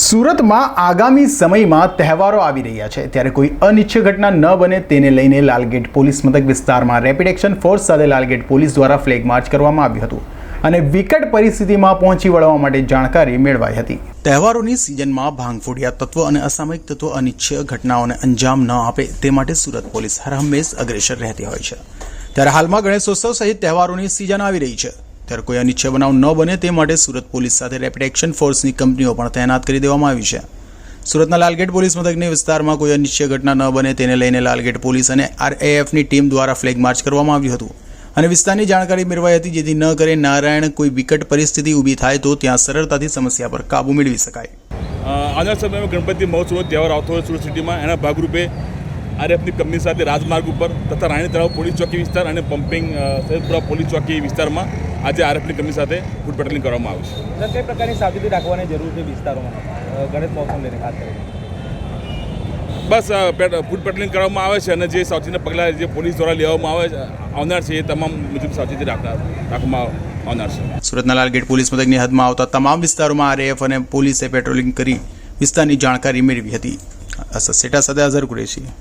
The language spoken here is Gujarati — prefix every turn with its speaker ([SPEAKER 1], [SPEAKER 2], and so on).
[SPEAKER 1] સુરતમાં આગામી સમયમાં તહેવારો આવી રહ્યા છે. ત્યારે કોઈ અનિચ્છ ઘટના ન બને તેને લઈને લાલગેટ પોલીસ મથક વિસ્તારમાં રેપિડ એક્શન ફોર્સ સાથે લાલગેટ પોલીસ દ્વારા ફ્લેગ માર્ચ કરવામાં આવ્યું હતું અને વિકટ પરિસ્થિતિમાં પહોંચી વળવા માટે જાણકારી મેળવાઈ હતી. તહેવારોની સિઝનમાં ભાંગફોડિયા તત્વ અને અસામયિક તત્વ અનિચ્છ ઘટનાઓને અંજામ ન આપે તે માટે સુરત પોલીસ હરહંમેશ અગ્રેસર રહેતી હોય છે. ત્યારે હાલમાં ગણેશોત્સવ સહિત તહેવારોની સિઝન આવી રહી છે. ત્યારે કોઈ અનિચ્છય બનાવ ન બને તે માટે સુરત પોલીસ સાથે રેપિડ એક્શન ફોર્સની કંપનીઓ પણ તૈનાત કરી દેવામાં આવી છે. સુરતના લાલગેટ પોલીસ મથકની વિસ્તારમાં કોઈ અનિચ્છનીય ઘટના ન બને તેને લઈને લાલગેટ પોલીસ અને આરએએફની ટીમ દ્વારા ફ્લેગ માર્ચ કરવામાં આવ્યું હતું. અને વિસ્તારની જાણકારી મેળવાઈ હતી જેથી ન કરે નારાયણ કોઈ વિકટ પરિસ્થિતિ ઊભી થાય તો ત્યાં સરળતાથી સમસ્યા પર કાબૂ મેળવી શકાય.
[SPEAKER 2] આજના સમયમાં ગણપતિ મહોત્સવનો તહેવાર આવતો હોય સુરત સિટીમાં, એના ભાગરૂપે આરએફની કંપની સાથે રાજમાર્ગ ઉપર તથા રાણી તળાવ પોલીસ ચોકી વિસ્તાર અને પમ્પિંગ સૈદપુરા પોલીસ ચોકી વિસ્તારમાં આજે આરએફની કંપની સાથે ફૂડ પેટ્રોલિંગ કરવામાં આવ્યું છે.
[SPEAKER 3] સર કઈ પ્રકારની સાવચેતી રાખવાની જરૂર છે વિસ્તારોમાં? ગણેશ મહોત્સવ લઈને ખાસ કરીને.
[SPEAKER 2] બસ પેટ- ફૂડ પેટ્રોલિંગ કરવામાં આવે છે અને જે સાવચેતીના પગલાં જે પોલીસ દ્વારા લેવામાં આવે છે આવનાર છે એ તમામ મુજબ સાવચેતી રાખનાર રાખવામાં આવનાર છે.
[SPEAKER 1] સુરતના લાલગેટ પોલીસ મથકની હદમાં આવતા તમામ વિસ્તારોમાં આરએએફ અને પોલીસે પેટ્રોલિંગ કરી વિસ્તારની જાણકારી મેળવી હતી. અસર સેટા સાથે અઝર કુરેશી.